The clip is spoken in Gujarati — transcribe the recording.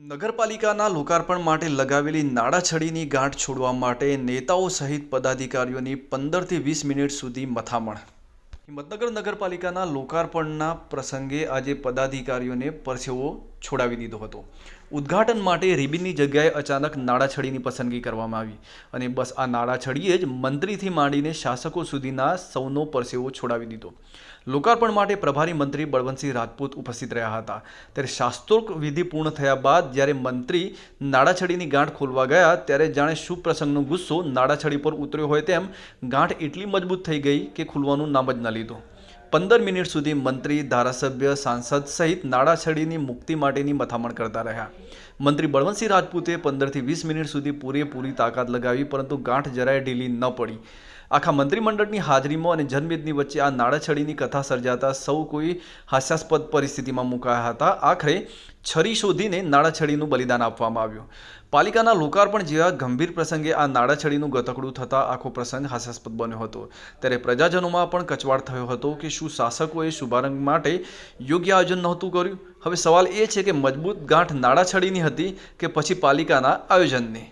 નગરપાલિકાના લોકાર્પણ માટે લગાવેલી નાડાછડીની ગાંઠ છોડવા માટે નેતાઓ સહિત પદાધિકારીઓની પંદરથી વીસ મિનિટ સુધી મથામણ. હિંમતનગર નગરપાલિકાના લોકાર્પણના પ્રસંગે આજે પદાધિકારીઓને પરસેવો છોડાવી દીધો હતો. ઉદ્ઘાટન માટે રિબિનની જગ્યાએ અચાનક નાડાછડીની પસંદગી કરવામાં આવી અને બસ આ નાડાછડીએ જ મંત્રીથી માંડીને શાસકો સુધીના સૌનો પરસેવો છોડાવી દીધો. લોકાર્પણ માટે પ્રભારી મંત્રી બળવંતસિંહ રાજપૂત ઉપસ્થિત રહ્યા હતા. ત્યારે શાસ્ત્રોક્ત વિધિ પૂર્ણ થયા બાદ જ્યારે મંત્રી નાડાછડીની ગાંઠ ખોલવા ગયા ત્યારે જાણે શુભ પ્રસંગનો ગુસ્સો નાડાછડી પર ઉતર્યો હોય તેમ ગાંઠ એટલી મજબૂત થઈ ગઈ કે ખુલવાનું નામ જ ન લીધું. પંદર મિનિટ સુધી મંત્રી, ધારાસભ્ય, સાંસદ સહિત નાડાછડીની મુક્તિ માટેની મથામણ કરતા રહ્યા. મંત્રી બળવંતસિંહ રાજપૂતે પંદરથી વીસ મિનિટ સુધી પૂરેપૂરી તાકાત લગાવી, પરંતુ ગાંઠ જરાય ઢીલી ન પડી. આખા મંત્રીમંડળની હાજરીમાં અને જનમેદની વચ્ચે આ નાડાછડીની કથા સર્જાતા સૌ કોઈ હાસ્યાસ્પદ પરિસ્થિતિમાં મુકાયા હતા. આખરે છરી શોધીને નાડાછડીનું બલિદાન આપવામાં આવ્યું. પાલિકાના લોકાર્પણ જેવા ગંભીર પ્રસંગે આ નાડાછડીનું ગતકડું થતાં આખો પ્રસંગ હાસ્યાસ્પદ બન્યો હતો. ત્યારે પ્રજાજનોમાં પણ કચવાટ થયો હતો કે શું શાસકોએ શુભારંભ માટે યોગ્ય આયોજન નહોતું કર્યું? હવે સવાલ એ છે કે મજબૂત ગાંઠ નાડાછડીની હતી કે પછી પાલિકાના આયોજનની?